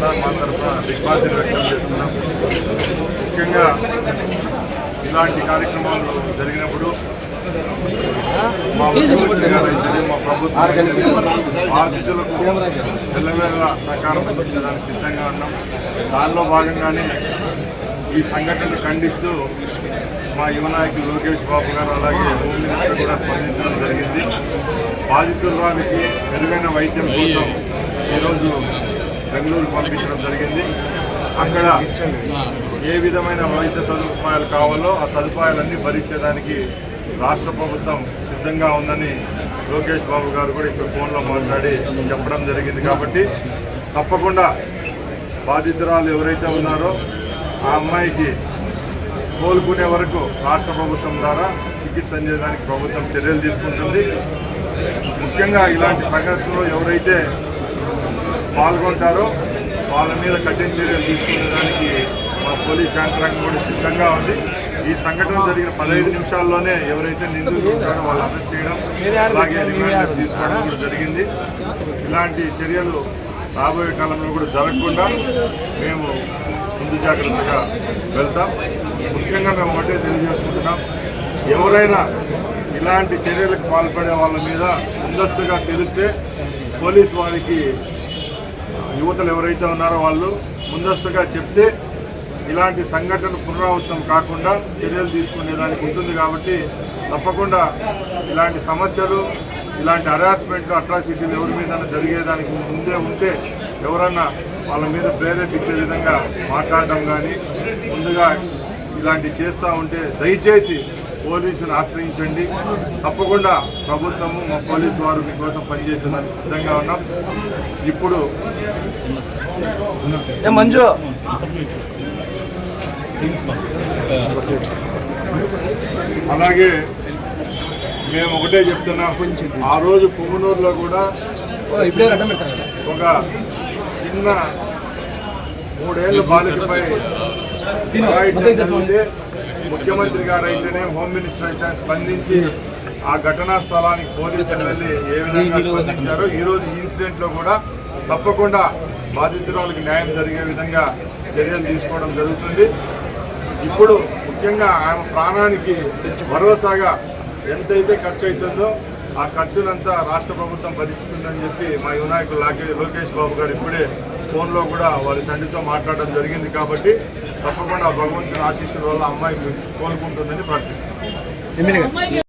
తరఫున మా తరఫున దిగ్బాధ్యత వ్యక్తం చేస్తున్నాం. ముఖ్యంగా ఇలాంటి కార్యక్రమాలు జరిగినప్పుడు మా ముఖ్యమంత్రి గారు అయితే మా ప్రభుత్వం బాధితులకు ఎల్లవేళ సహకారం అందించడానికి సిద్ధంగా ఉన్నాం. దానిలో భాగంగానే ఈ సంఘటనను ఖండిస్తూ మా యువ నాయకులు లోకేష్ బాబు గారు అలాగే హోమ్ మినిస్టర్ కూడా స్పందించడం జరిగింది. బాధితురానికి మెరుగైన వైద్యం కోసం ఈరోజు బెంగళూరు పంపించడం జరిగింది. అక్కడ ఏ విధమైన వైద్య సదుపాయాలు కావాలో ఆ సదుపాయాలన్నీ భరించేదానికి రాష్ట్ర ప్రభుత్వం సిద్ధంగా ఉందని లోకేష్ బాబు గారు కూడా ఇప్పుడు ఫోన్లో మాట్లాడి చెప్పడం జరిగింది కాబట్టి తప్పకుండా బాధితురాలు ఎవరైతే ఉన్నారో ఆ అమ్మాయికి కోలుకునే వరకు రాష్ట్ర ప్రభుత్వం ద్వారా చికిత్స అందేదానికి ప్రభుత్వం చర్యలు తీసుకుంటుంది. ముఖ్యంగా ఇలాంటి సంఘటనలో ఎవరైతే పాల్గొంటారో. వాళ్ళ మీద కఠిన చర్యలు తీసుకునేదానికి మా పోలీస్ యంత్రాంగం కూడా సిద్ధంగా ఉంది. ఈ సంఘటన జరిగిన పదహైదు నిమిషాల్లోనే ఎవరైతే నిందితులు ఉంటారో వాళ్ళు అరెస్ట్ చేయడం అలాగే రిమాండ్ తీసుకోవడం కూడా జరిగింది. ఇలాంటి చర్యలు రాబోయే కాలంలో కూడా జరగకుండా మేము ముందు జాగ్రత్తగా వెళ్తాం. ముఖ్యంగా మేము ఒకటే తెలియజేసుకుంటున్నాం. ఎవరైనా ఇలాంటి చర్యలకు పాల్పడే వాళ్ళ మీద ముందస్తుగా తెలిస్తే పోలీస్ వారికి యువతలు ఎవరైతే ఉన్నారో వాళ్ళు ముందస్తుగా చెప్తే ఇలాంటి సంఘటన పునరావృతం కాకుండా చర్యలు తీసుకునేదానికి ఉంటుంది కాబట్టి తప్పకుండా ఇలాంటి సమస్యలు ఇలాంటి హరాస్మెంట్ అట్రాసిటీలు ఎవరి మీద జరిగేదానికి ముందే ఉంటే ఎవరన్నా వాళ్ళ మీద ప్రేరేపించే విధంగా మాట్లాడడం కానీ ముందుగా ఇలాంటి చేస్తూ ఉంటే దయచేసి పోలీసును ఆశ్రయించండి. తప్పకుండా ప్రభుత్వము మా పోలీసు వారు మీకోసం పనిచేసేదానికి సిద్ధంగా ఉన్నాం. ఇప్పుడు ఏ మంజు. అలాగే మేము ఒకటే చెప్తున్నాం ఆ రోజు పుంగనూరులో కూడా ఒక చిన్న మూడేళ్ళ బాలికపై జరిగితే ముఖ్యమంత్రి గారు అయితేనే హోమ్ మినిస్టర్ అయితే స్పందించి ఆ ఘటనా స్థలానికి పోలీసులు వెళ్ళి ఏ విధంగా స్పందించారో ఈ రోజు ఈ ఇన్సిడెంట్లో కూడా తప్పకుండా బాధితురాలకు న్యాయం జరిగే విధంగా చర్యలు తీసుకోవడం జరుగుతుంది. ఇప్పుడు ముఖ్యంగా ఆమె ప్రాణానికి భరోసాగా ఎంతైతే ఖర్చు అవుతుందో ఆ ఖర్చులంతా రాష్ట్ర ప్రభుత్వం భరిస్తుందని చెప్పి మా యువనాయకులు లాగే లోకేష్ బాబు గారు ఇప్పుడే ఫోన్లో కూడా వారి తండ్రితో మాట్లాడడం జరిగింది కాబట్టి తప్పకుండా భగవంతుని ఆశీస్సుల వల్ల అమ్మాయి కోలుకుంటుందని ప్రార్థిస్తున్నాం.